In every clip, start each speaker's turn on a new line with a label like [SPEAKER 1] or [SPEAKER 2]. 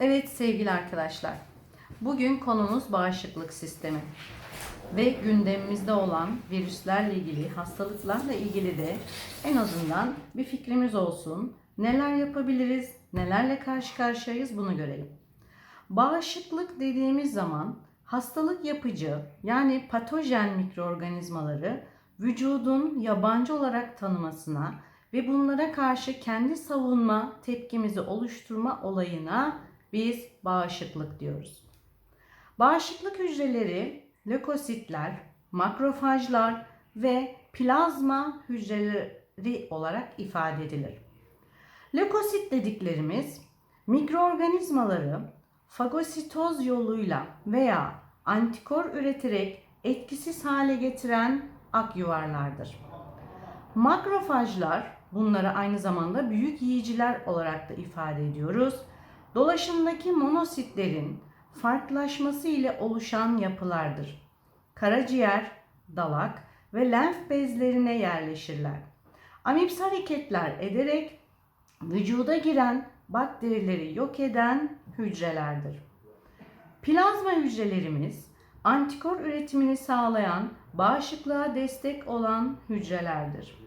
[SPEAKER 1] Evet sevgili arkadaşlar. Bugün konumuz bağışıklık sistemi. Ve gündemimizde olan virüslerle ilgili, hastalıklarla ilgili de en azından bir fikrimiz olsun. Neler yapabiliriz, nelerle karşı karşıyayız bunu görelim. Bağışıklık dediğimiz zaman hastalık yapıcı yani patojen mikroorganizmaları vücudun yabancı olarak tanımasına ve bunlara karşı kendi savunma tepkimizi oluşturma olayına biz bağışıklık diyoruz. Bağışıklık hücreleri lökositler, makrofajlar ve plazma hücreleri olarak ifade edilir. Lökosit dediklerimiz mikroorganizmaları fagositoz yoluyla veya antikor üreterek etkisiz hale getiren ak yuvarlardır. Makrofajlar bunları aynı zamanda büyük yiyiciler olarak da ifade ediyoruz. Dolaşımdaki monositlerin farklılaşması ile oluşan yapılardır. Karaciğer, dalak ve lenf bezlerine yerleşirler. Amips hareketler ederek vücuda giren bakterileri yok eden hücrelerdir. Plazma hücrelerimiz antikor üretimini sağlayan, bağışıklığa destek olan hücrelerdir.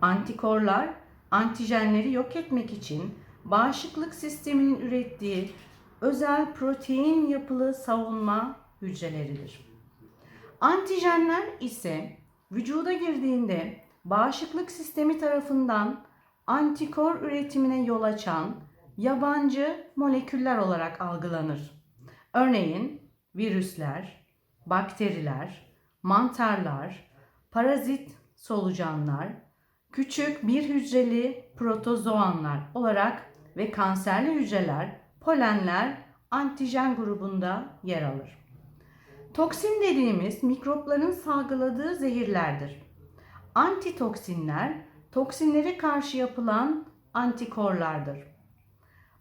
[SPEAKER 1] Antikorlar antijenleri yok etmek için bağışıklık sisteminin ürettiği özel protein yapılı savunma hücreleridir. Antijenler ise vücuda girdiğinde bağışıklık sistemi tarafından antikor üretimine yol açan yabancı moleküller olarak algılanır. Örneğin virüsler, bakteriler, mantarlar, parazit solucanlar, küçük bir hücreli protozoanlar olarak ve kanserli hücreler, polenler antijen grubunda yer alır. Toksin dediğimiz mikropların salgıladığı zehirlerdir. Antitoksinler toksinlere karşı yapılan antikorlardır.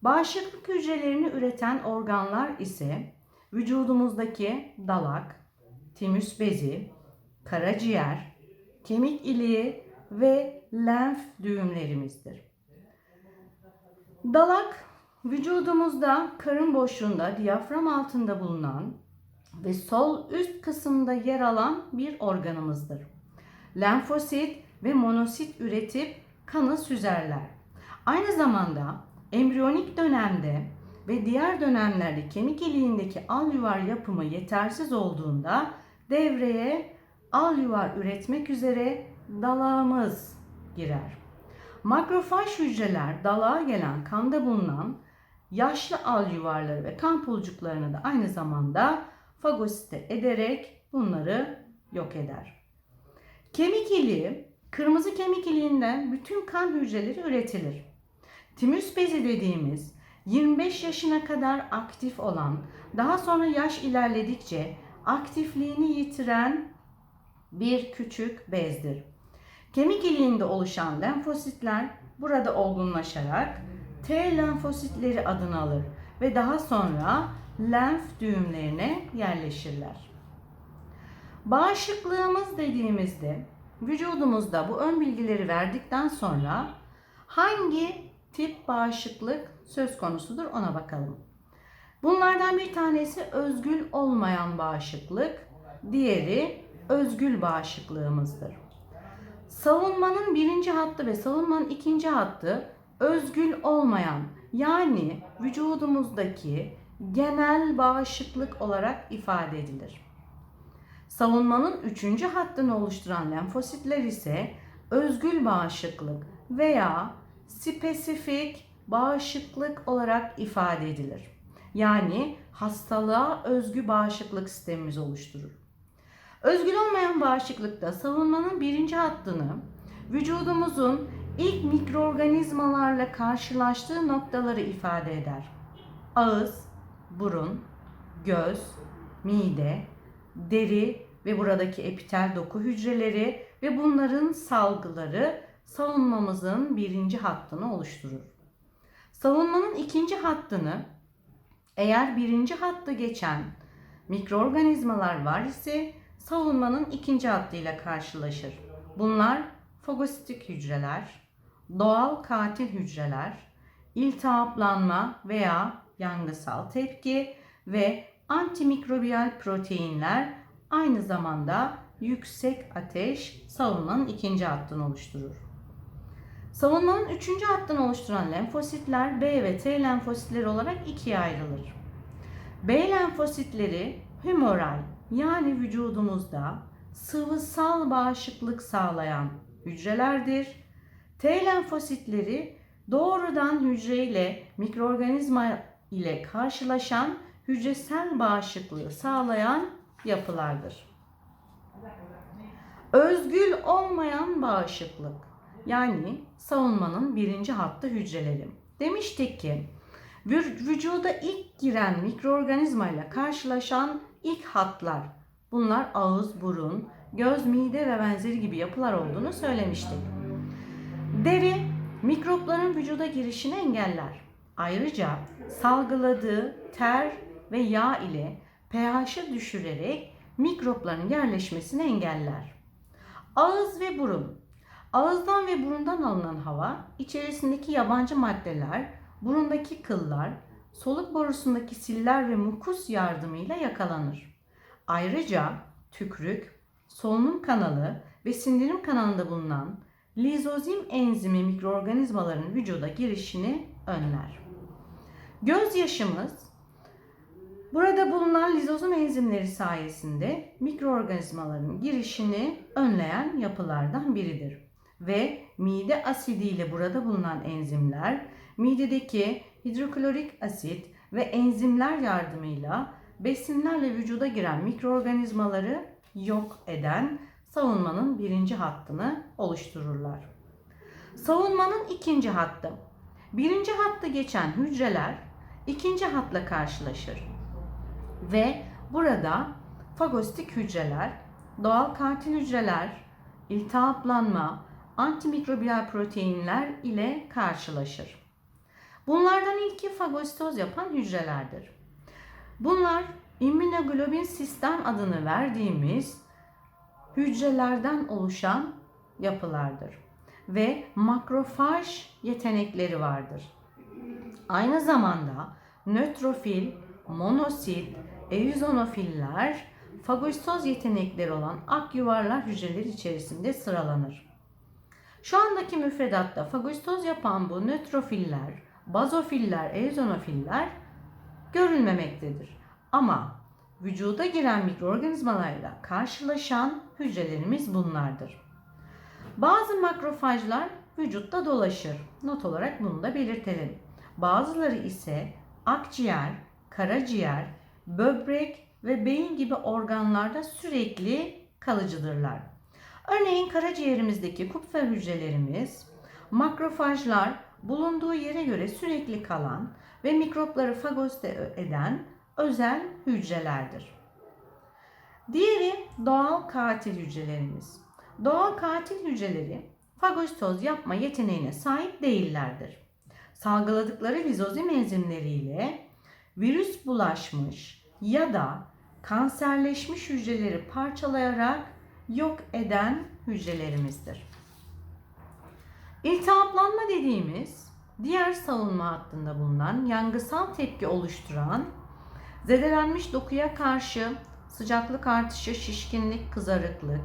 [SPEAKER 1] Bağışıklık hücrelerini üreten organlar ise vücudumuzdaki dalak, timüs bezi, karaciğer, kemik iliği ve lenf düğümlerimizdir. Dalak vücudumuzda karın boşluğunda diyafram altında bulunan ve sol üst kısımda yer alan bir organımızdır. Lenfosit ve monosit üretip kanı süzerler. Aynı zamanda embriyonik dönemde ve diğer dönemlerde kemik iliğindeki al yuvar yapımı yetersiz olduğunda devreye al yuvar üretmek üzere dalağımız girer. Makrofaj hücreler dalağa gelen kanda bulunan yaşlı al yuvarları ve kan pulcuklarını da aynı zamanda fagosite ederek bunları yok eder. Kemik iliği, kırmızı kemik iliğinden bütün kan hücreleri üretilir. Timüs bezi dediğimiz 25 yaşına kadar aktif olan, daha sonra yaş ilerledikçe aktifliğini yitiren bir küçük bezdir. Kemik iliğinde oluşan lenfositler burada olgunlaşarak T lenfositleri adını alır ve daha sonra lenf düğümlerine yerleşirler. Bağışıklığımız dediğimizde vücudumuzda bu ön bilgileri verdikten sonra hangi tip bağışıklık söz konusudur ona bakalım. Bunlardan bir tanesi özgül olmayan bağışıklık, diğeri özgül bağışıklığımızdır. Savunmanın birinci hattı ve savunmanın ikinci hattı özgül olmayan yani vücudumuzdaki genel bağışıklık olarak ifade edilir. Savunmanın üçüncü hattını oluşturan lenfositler ise özgül bağışıklık veya spesifik bağışıklık olarak ifade edilir. Yani hastalığa özgü bağışıklık sistemimizi oluşturur. Özgül olmayan bağışıklıkta savunmanın birinci hattını vücudumuzun ilk mikroorganizmalarla karşılaştığı noktaları ifade eder. Ağız, burun, göz, mide, deri ve buradaki epitel doku hücreleri ve bunların salgıları savunmamızın birinci hattını oluşturur. Savunmanın ikinci hattını eğer birinci hattı geçen mikroorganizmalar var ise savunmanın ikinci hattıyla karşılaşır. Bunlar fagositik hücreler, doğal katil hücreler, iltihaplanma veya yangısal tepki ve antimikrobiyal proteinler aynı zamanda yüksek ateş savunmanın ikinci hattını oluşturur. Savunmanın üçüncü hattını oluşturan lenfositler B ve T lenfositleri olarak ikiye ayrılır. B lenfositleri humoral yani vücudumuzda sıvısal bağışıklık sağlayan hücrelerdir. T lenfositleri doğrudan hücreyle mikroorganizma ile karşılaşan hücresel bağışıklığı sağlayan yapılardır. Özgül olmayan bağışıklık yani savunmanın birinci hattı hücreleri. Demiştik ki vücuda ilk giren mikroorganizma ile karşılaşan ilk hatlar bunlar ağız, burun, göz, mide ve benzeri gibi yapılar olduğunu söylemiştik. Deri mikropların vücuda girişini engeller. Ayrıca salgıladığı ter ve yağ ile pH'ı düşürerek mikropların yerleşmesini engeller. Ağız ve burun. Ağızdan ve burundan alınan hava, içerisindeki yabancı maddeler, burundaki kıllar, soluk borusundaki siller ve mukus yardımıyla yakalanır. Ayrıca tükrük, solunum kanalı ve sindirim kanalında bulunan lizozim enzimi mikroorganizmaların vücuda girişini önler. Gözyaşımız Burada bulunan lizozom enzimleri sayesinde mikroorganizmaların girişini önleyen yapılardan biridir. Ve mide asidiyle burada bulunan enzimler midedeki hidroklorik asit ve enzimler yardımıyla besinlerle vücuda giren mikroorganizmaları yok eden savunmanın birinci hattını oluştururlar. Savunmanın ikinci hattı. Birinci hattı geçen hücreler ikinci hatla karşılaşır ve burada fagositik hücreler, doğal katil hücreler, iltihaplanma, antimikrobiyal proteinler ile karşılaşır. Bunlardan ilki fagositoz yapan hücrelerdir. Bunlar immunoglobin sistem adını verdiğimiz hücrelerden oluşan yapılardır ve makrofaj yetenekleri vardır. Aynı zamanda nötrofil, monosit, eozinofiller fagositoz yetenekleri olan ak yuvarlar hücreler içerisinde sıralanır. Şu andaki müfredatta fagositoz yapan bu nötrofiller, bazofiller, eozinofiller görülmemektedir. Ama vücuda giren mikroorganizmalarla karşılaşan hücrelerimiz bunlardır. Bazı makrofajlar vücutta dolaşır. Not olarak bunu da belirtelim. Bazıları ise akciğer, karaciğer, böbrek ve beyin gibi organlarda sürekli kalıcıdırlar. Örneğin karaciğerimizdeki kupfer hücrelerimiz makrofajlar bulunduğu yere göre sürekli kalan ve mikropları fagosite eden özel hücrelerdir. Diğeri doğal katil hücrelerimiz. Doğal katil hücreleri fagositoz yapma yeteneğine sahip değillerdir. Salgıladıkları lizozim enzimleriyle virüs bulaşmış ya da kanserleşmiş hücreleri parçalayarak yok eden hücrelerimizdir. İltihaplanma dediğimiz diğer savunma hattında bulunan yangısal tepki oluşturan zedelenmiş dokuya karşı sıcaklık artışı, şişkinlik, kızarıklık,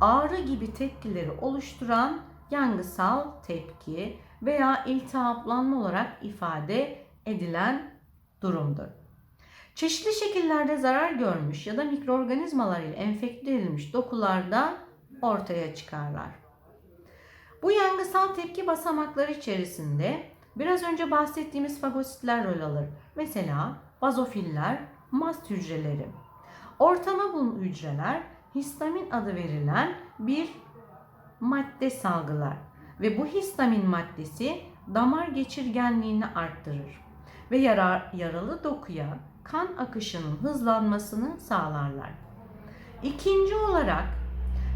[SPEAKER 1] ağrı gibi tepkileri oluşturan yangısal tepki veya iltihaplanma olarak ifade edilen durumdur. Çeşitli şekillerde zarar görmüş ya da mikroorganizmalar ile enfekte edilmiş dokularda ortaya çıkarlar. Bu yangısal tepki basamakları içerisinde biraz önce bahsettiğimiz fagositler rol alır. Mesela bazofiller, mast hücreleri. Ortama bu hücreler histamin adı verilen bir madde salgılar ve bu histamin maddesi damar geçirgenliğini arttırır ve yarar, yaralı dokuya kan akışının hızlanmasını sağlarlar. İkinci olarak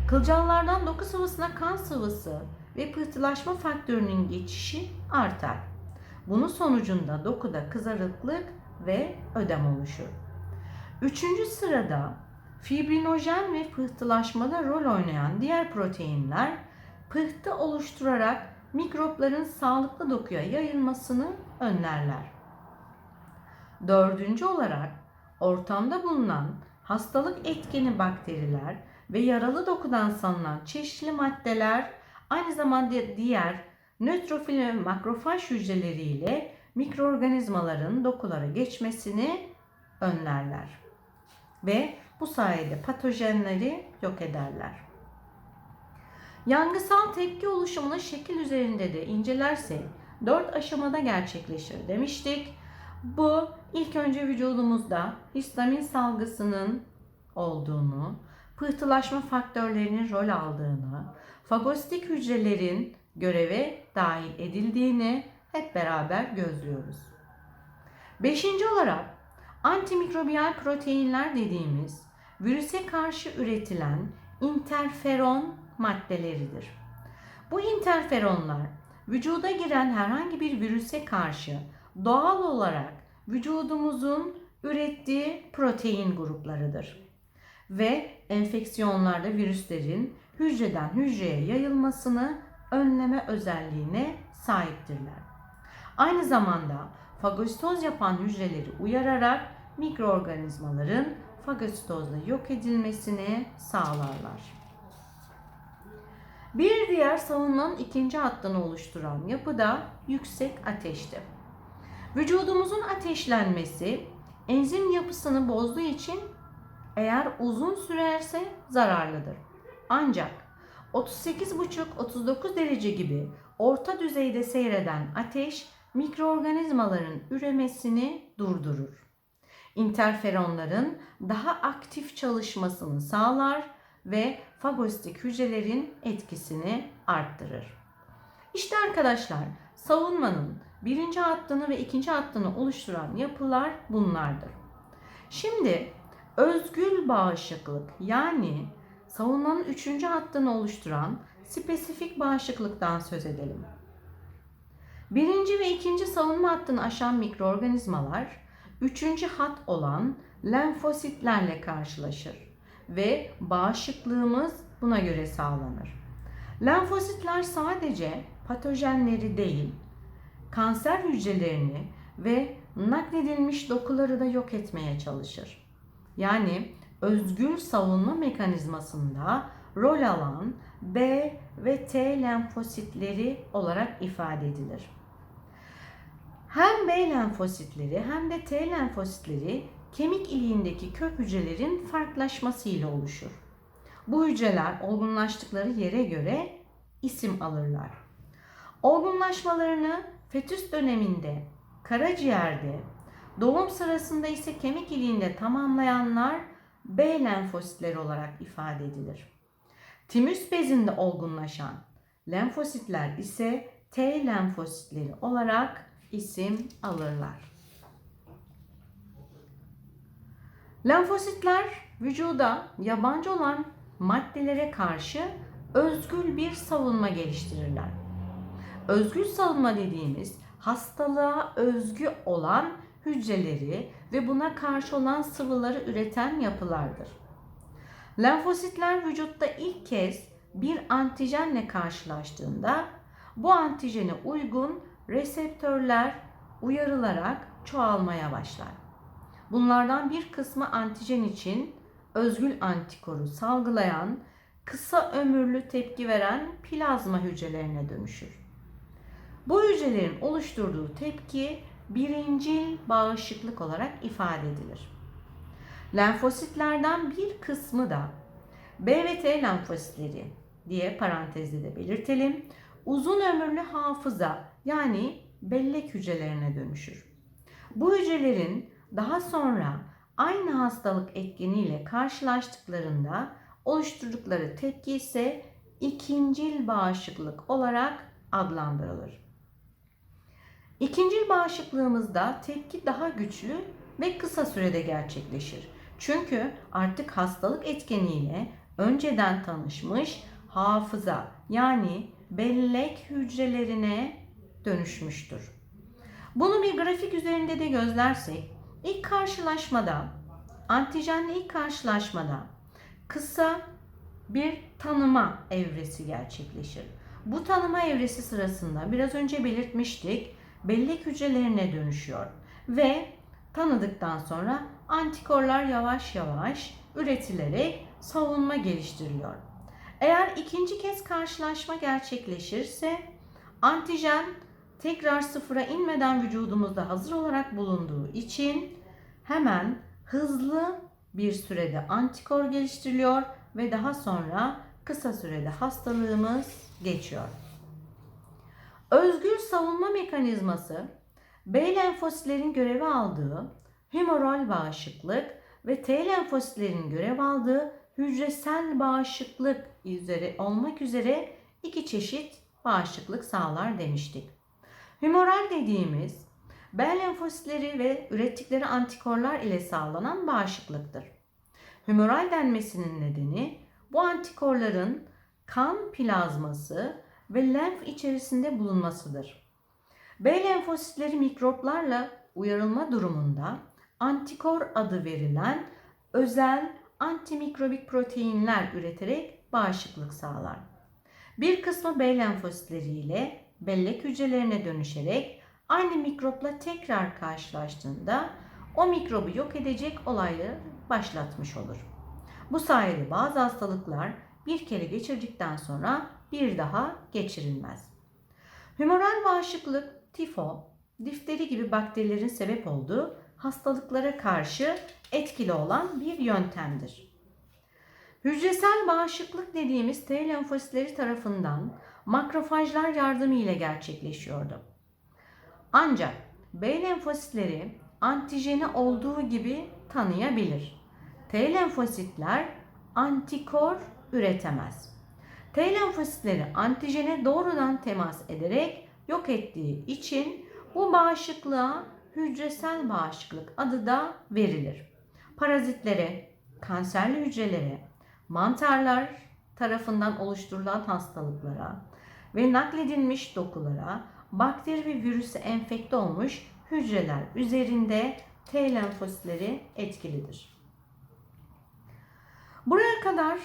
[SPEAKER 1] kılcallardan doku sıvısına kan sıvısı ve pıhtılaşma faktörünün geçişi artar. Bunun sonucunda dokuda kızarıklık ve ödem oluşur. Üçüncü sırada fibrinojen ve pıhtılaşmada rol oynayan diğer proteinler pıhtı oluşturarak mikropların sağlıklı dokuya yayılmasını önlerler. Dördüncü olarak ortamda bulunan hastalık etkeni bakteriler ve yaralı dokudan salınan çeşitli maddeler aynı zamanda diğer nötrofil ve makrofaj hücreleriyle mikroorganizmaların dokulara geçmesini önlerler. Ve bu sayede patojenleri yok ederler. Yangısal tepki oluşumunu şekil üzerinde de incelersek 4 aşamada gerçekleşir demiştik. Bu ilk önce vücudumuzda histamin salgısının olduğunu, pıhtılaşma faktörlerinin rol aldığını, fagositik hücrelerin göreve dahil edildiğini hep beraber gözlüyoruz. Beşinci olarak antimikrobiyal proteinler dediğimiz virüse karşı üretilen interferon maddeleridir. Bu interferonlar vücuda giren herhangi bir virüse karşı doğal olarak vücudumuzun ürettiği protein gruplarıdır. Ve enfeksiyonlarda virüslerin hücreden hücreye yayılmasını önleme özelliğine sahiptirler. Aynı zamanda fagositoz yapan hücreleri uyararak mikroorganizmaların fagositozla yok edilmesini sağlarlar. Bir diğer savunmanın ikinci hattını oluşturan yapı da yüksek ateşti. Vücudumuzun ateşlenmesi enzim yapısını bozduğu için eğer uzun sürerse zararlıdır. Ancak 38,5-39 derece gibi orta düzeyde seyreden ateş mikroorganizmaların üremesini durdurur. İnterferonların daha aktif çalışmasını sağlar ve fagositik hücrelerin etkisini arttırır. İşte arkadaşlar savunmanın birinci hattını ve ikinci hattını oluşturan yapılar bunlardır. Şimdi özgül bağışıklık yani savunmanın üçüncü hattını oluşturan spesifik bağışıklıktan söz edelim. Birinci ve ikinci savunma hattını aşan mikroorganizmalar, üçüncü hat olan lenfositlerle karşılaşır ve bağışıklığımız buna göre sağlanır. Lenfositler sadece patojenleri değil, kanser hücrelerini ve nakledilmiş dokuları da yok etmeye çalışır. Yani özgür savunma mekanizmasında rol alan B ve T lenfositleri olarak ifade edilir. Hem B lenfositleri hem de T lenfositleri kemik iliğindeki kök hücrelerin farklılaşması ile oluşur. Bu hücreler olgunlaştıkları yere göre isim alırlar. Olgunlaşmalarını fetüs döneminde karaciğerde, doğum sırasında ise kemik iliğinde tamamlayanlar B lenfositleri olarak ifade edilir. Timüs bezinde olgunlaşan lenfositler ise T lenfositleri olarak isim alırlar. Lenfositler vücuda yabancı olan maddelere karşı özgül bir savunma geliştirirler. Özgül savunma dediğimiz hastalığa özgü olan hücreleri ve buna karşı olan sıvıları üreten yapılardır. Lenfositler vücutta ilk kez bir antijenle karşılaştığında bu antijene uygun reseptörler uyarılarak çoğalmaya başlar. Bunlardan bir kısmı antijen için özgül antikoru salgılayan, kısa ömürlü tepki veren plazma hücrelerine dönüşür. Bu hücrelerin oluşturduğu tepki birincil bağışıklık olarak ifade edilir. Lenfositlerden bir kısmı da B ve T lenfositleri diye parantezde de belirtelim. Uzun ömürlü hafıza yani bellek hücrelerine dönüşür. Bu hücrelerin daha sonra aynı hastalık etkeniyle karşılaştıklarında oluşturdukları tepki ise ikincil bağışıklık olarak adlandırılır. İkincil bağışıklığımızda tepki daha güçlü ve kısa sürede gerçekleşir. Çünkü artık hastalık etkeniyle önceden tanışmış hafıza yani bellek hücrelerine dönüşmüştür. Bunu bir grafik üzerinde de gözlersek ilk karşılaşmada antijenle ilk karşılaşmada kısa bir tanıma evresi gerçekleşir. Bu tanıma evresi sırasında biraz önce belirtmiştik bellek hücrelerine dönüşüyor ve tanıdıktan sonra antikorlar yavaş yavaş üretilerek savunma geliştiriliyor. Eğer ikinci kez karşılaşma gerçekleşirse antijen tekrar sıfıra inmeden vücudumuzda hazır olarak bulunduğu için hemen hızlı bir sürede antikor geliştiriliyor ve daha sonra kısa sürede hastalığımız geçiyor. Özgür savunma mekanizması B lenfositlerin görevi aldığı humoral bağışıklık ve T lenfositlerin görev aldığı hücresel bağışıklık üzere olmak üzere iki çeşit bağışıklık sağlar demiştik. Humoral dediğimiz B lenfositleri ve ürettikleri antikorlar ile sağlanan bağışıklıktır. Humoral denmesinin nedeni bu antikorların kan plazması ve lenf içerisinde bulunmasıdır. B lenfositleri mikroplarla uyarılma durumunda antikor adı verilen özel antimikrobik proteinler üreterek bağışıklık sağlar. Bir kısmı B lenfositleri ile bellek hücrelerine dönüşerek aynı mikropla tekrar karşılaştığında o mikrobu yok edecek olayları başlatmış olur. Bu sayede bazı hastalıklar bir kere geçirdikten sonra bir daha geçirilmez. Humoral bağışıklık, tifo, difteri gibi bakterilerin sebep olduğu hastalıklara karşı etkili olan bir yöntemdir. Hücresel bağışıklık dediğimiz T lenfositleri tarafından makrofajlar yardımıyla gerçekleşiyordu. Ancak B lenfositleri antijeni olduğu gibi tanıyabilir. T lenfositler antikor üretemez. T lenfositleri antijene doğrudan temas ederek yok ettiği için bu bağışıklığa hücresel bağışıklık adı da verilir. Parazitlere, kanserli hücrelere, mantarlar tarafından oluşturulan hastalıklara ve nakledilmiş dokulara bakteri ve virüse enfekte olmuş hücreler üzerinde T lenfositleri etkilidir. Buraya kadar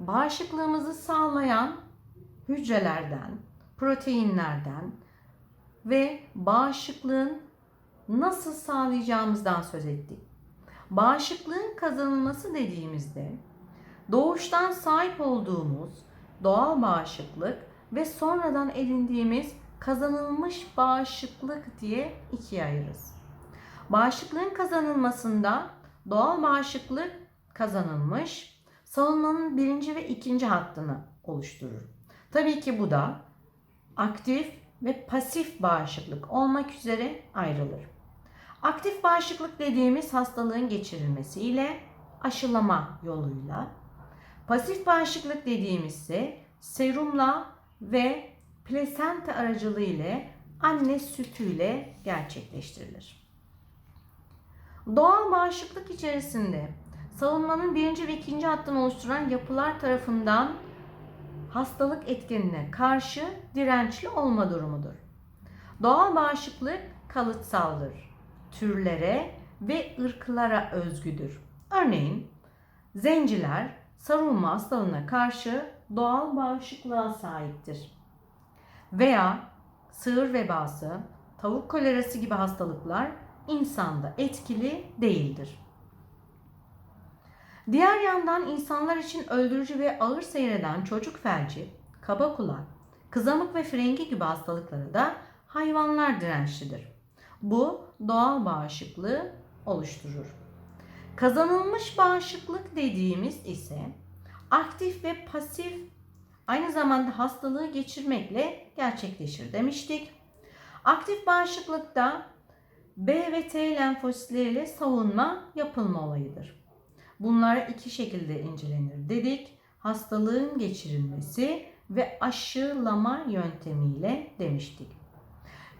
[SPEAKER 1] bağışıklığımızı sağlayan hücrelerden, proteinlerden ve bağışıklığın nasıl sağlayacağımızdan söz ettik. Bağışıklığın kazanılması dediğimizde doğuştan sahip olduğumuz doğal bağışıklık ve sonradan edindiğimiz kazanılmış bağışıklık diye ikiye ayırırız. Bağışıklığın kazanılmasında doğal bağışıklık kazanılmış, savunmanın birinci ve ikinci hattını oluşturur. Tabii ki bu da aktif ve pasif bağışıklık olmak üzere ayrılır. Aktif bağışıklık dediğimiz hastalığın geçirilmesiyle aşılama yoluyla, pasif bağışıklık dediğimiz ise serumla ve plasenta aracılığı ile anne sütüyle gerçekleştirilir. Doğal bağışıklık içerisinde savunmanın birinci ve ikinci hattını oluşturan yapılar tarafından hastalık etkenine karşı dirençli olma durumudur. Doğal bağışıklık kalıtsaldır. Türlere ve ırklara özgüdür. Örneğin zenciler sarılma hastalığına karşı doğal bağışıklığa sahiptir. Veya sığır vebası, tavuk kolerası gibi hastalıklar insanda etkili değildir. Diğer yandan insanlar için öldürücü ve ağır seyreden çocuk felci, kaba kulak, kızamık ve frengi gibi hastalıklara da hayvanlar dirençlidir. Bu doğal bağışıklığı oluşturur. Kazanılmış bağışıklık dediğimiz ise aktif ve pasif aynı zamanda hastalığı geçirmekle gerçekleşir demiştik. Aktif bağışıklıkta B ve T lenfositleriyle savunma yapılma olayıdır. Bunlar iki şekilde incelenir dedik. Hastalığın geçirilmesi ve aşılama yöntemiyle demiştik.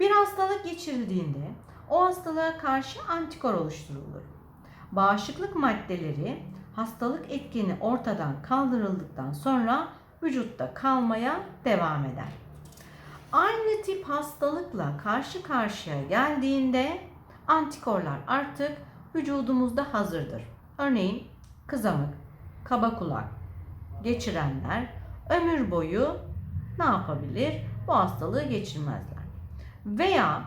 [SPEAKER 1] Bir hastalık geçirildiğinde o hastalığa karşı antikor oluşturulur. Bağışıklık maddeleri hastalık etkeni ortadan kaldırıldıktan sonra vücutta kalmaya devam eder. Aynı tip hastalıkla karşı karşıya geldiğinde antikorlar artık vücudumuzda hazırdır. Örneğin kızamık, kaba kulak geçirenler ömür boyu ne yapabilir? Bu hastalığı geçirmezler. Veya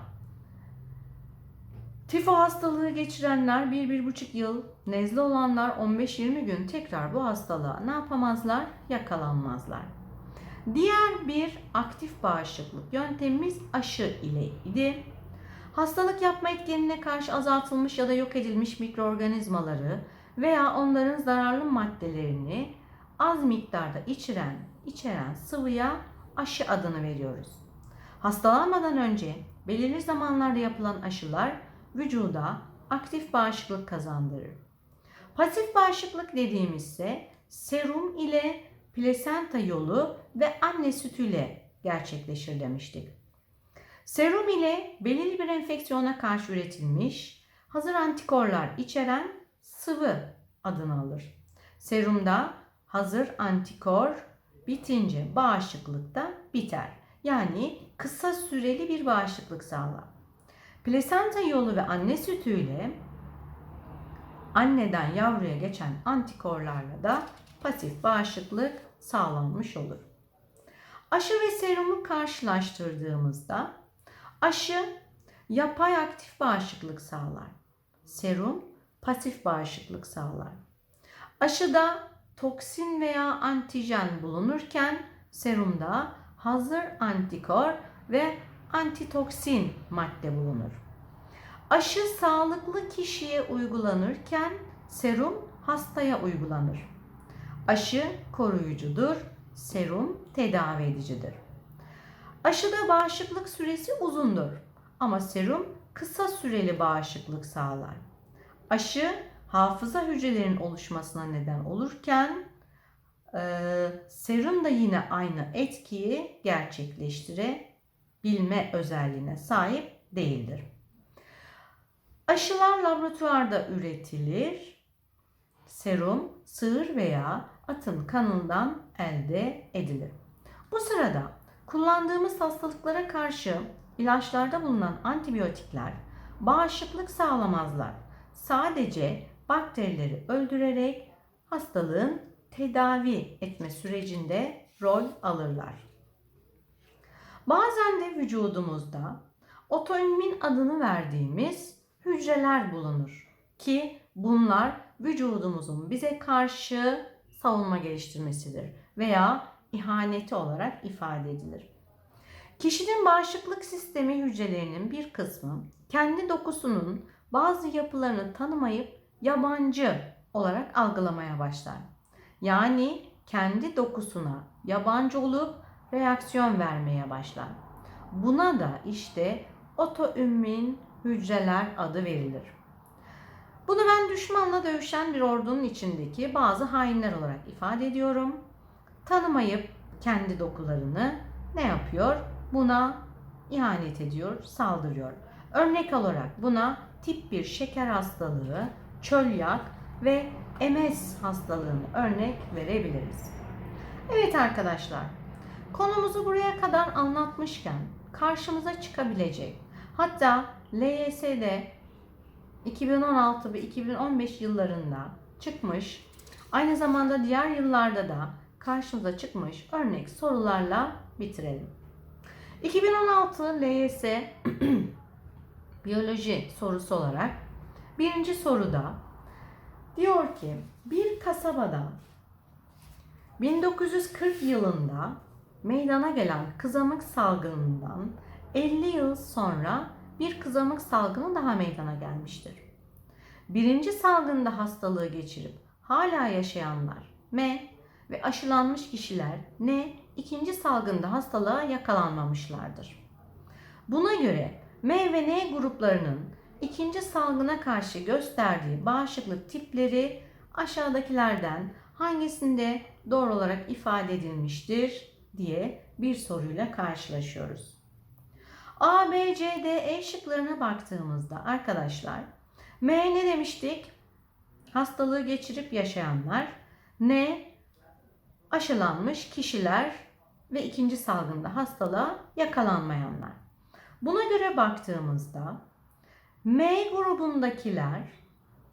[SPEAKER 1] tifo hastalığı geçirenler 1-1,5 yıl, nezle olanlar 15-20 gün tekrar bu hastalığa ne yapamazlar? Yakalanmazlar. Diğer bir aktif bağışıklık yöntemimiz aşı ile idi. Hastalık yapma etkenine karşı azaltılmış ya da yok edilmiş mikroorganizmaları veya onların zararlı maddelerini az miktarda içeren, içeren sıvıya aşı adını veriyoruz. Hastalanmadan önce belirli zamanlarda yapılan aşılar vücuda aktif bağışıklık kazandırır. Pasif bağışıklık dediğimizse serum ile plasenta yolu ve anne sütüyle gerçekleşir demiştik. Serum ile belirli bir enfeksiyona karşı üretilmiş hazır antikorlar içeren sıvı adını alır. Serumda hazır antikor bitince bağışıklık da biter. Yani kısa süreli bir bağışıklık sağlar. Plasenta yolu ve anne sütüyle anneden yavruya geçen antikorlarla da pasif bağışıklık sağlanmış olur. Aşı ve serumu karşılaştırdığımızda aşı yapay aktif bağışıklık sağlar. Serum pasif bağışıklık sağlar. Aşıda toksin veya antijen bulunurken serumda hazır antikor ve antitoksin madde bulunur. Aşı sağlıklı kişiye uygulanırken serum hastaya uygulanır. Aşı koruyucudur, serum tedavi edicidir. Aşıda bağışıklık süresi uzundur ama serum kısa süreli bağışıklık sağlar. Aşı hafıza hücrelerinin oluşmasına neden olurken e, serum da yine aynı etkiyi gerçekleştirebilme özelliğine sahip değildir. Aşılar laboratuvarda üretilir. Serum sığır veya atın kanından elde edilir. Bu sırada kullandığımız hastalıklara karşı ilaçlarda bulunan antibiyotikler bağışıklık sağlamazlar. Sadece bakterileri öldürerek hastalığın tedavi etme sürecinde rol alırlar. Bazen de vücudumuzda otoimmün adını verdiğimiz hücreler bulunur ki bunlar vücudumuzun bize karşı savunma geliştirmesidir veya ihaneti olarak ifade edilir. Kişinin bağışıklık sistemi hücrelerinin bir kısmı kendi dokusunun bazı yapılarını tanımayıp yabancı olarak algılamaya başlar. Yani kendi dokusuna yabancı olup reaksiyon vermeye başlar. Buna da işte otoimmün hücreler adı verilir. Bunu ben düşmanla dövüşen bir ordunun içindeki bazı hainler olarak ifade ediyorum. Tanımayıp kendi dokularını ne yapıyor? Buna ihanet ediyor, saldırıyor. Örnek olarak buna tip 1 şeker hastalığı, çölyak ve MS hastalığını örnek verebiliriz. Evet arkadaşlar, konumuzu buraya kadar anlatmışken karşımıza çıkabilecek hatta LYS'de 2016 ve 2015 yıllarında çıkmış, aynı zamanda diğer yıllarda da karşımıza çıkmış örnek sorularla bitirelim. 2016 LYS biyoloji sorusu olarak birinci soruda diyor ki bir kasabada 1940 yılında meydana gelen kızamık salgınından 50 yıl sonra bir kızamık salgını daha meydana gelmiştir. Birinci salgında hastalığı geçirip hala yaşayanlar M ve aşılanmış kişiler N ikinci salgında hastalığa yakalanmamışlardır. Buna göre M ve N gruplarının ikinci salgına karşı gösterdiği bağışıklık tipleri aşağıdakilerden hangisinde doğru olarak ifade edilmiştir diye bir soruyla karşılaşıyoruz. A, B, C, D, E şıklarına baktığımızda arkadaşlar M ne demiştik? Hastalığı geçirip yaşayanlar. N aşılanmış kişiler ve ikinci salgında hastalığa yakalanmayanlar. Buna göre baktığımızda M grubundakiler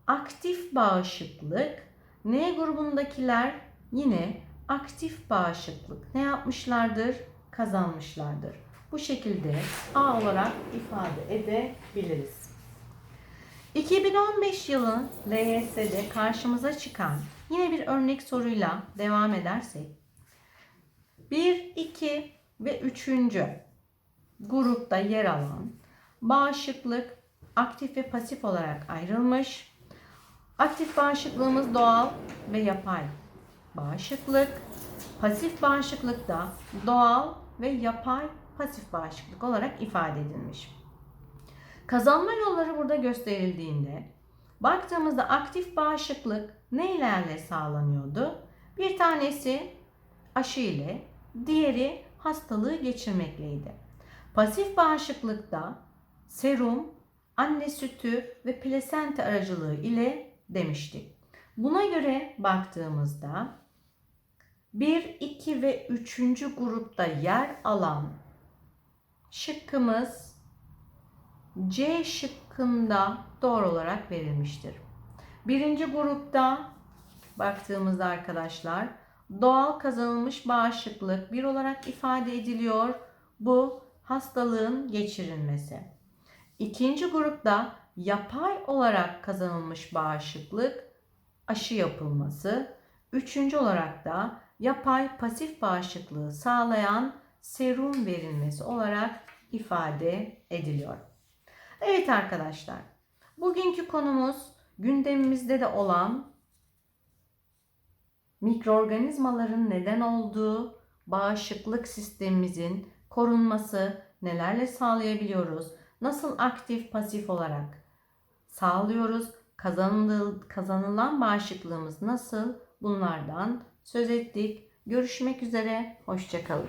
[SPEAKER 1] aktif bağışıklık, N grubundakiler yine aktif bağışıklık ne yapmışlardır? kazanmışlardır. Bu şekilde A olarak ifade edebiliriz. 2015 yılı LYS'de karşımıza çıkan yine bir örnek soruyla devam edersek 1, 2 ve 3. grupta yer alan bağışıklık aktif ve pasif olarak ayrılmış. Aktif bağışıklığımız doğal ve yapay bağışıklık. Pasif bağışıklık da doğal ve yapay pasif bağışıklık olarak ifade edilmiş. Kazanma yolları burada gösterildiğinde baktığımızda aktif bağışıklık nelerle sağlanıyordu? Bir tanesi aşı ile, diğeri hastalığı geçirmekleydi. Pasif bağışıklıkta serum, anne sütü ve plasenta aracılığı ile demiştik. Buna göre baktığımızda 1, 2 ve 3. grupta yer alan şıkkımız C şıkkında doğru olarak verilmiştir. Birinci grupta baktığımızda arkadaşlar doğal kazanılmış bağışıklık bir olarak ifade ediliyor. Bu hastalığın geçirilmesi. İkinci grupta yapay olarak kazanılmış bağışıklık aşı yapılması. Üçüncü olarak da yapay pasif bağışıklığı sağlayan serum verilmesi olarak ifade ediliyor. Evet arkadaşlar, bugünkü konumuz gündemimizde de olan mikroorganizmaların neden olduğu bağışıklık sistemimizin korunması nelerle sağlayabiliyoruz? Nasıl aktif pasif olarak sağlıyoruz? Kazanıl, kazanılan bağışıklığımız nasıl? Bunlardan söz ettik. Görüşmek üzere. Hoşçakalın.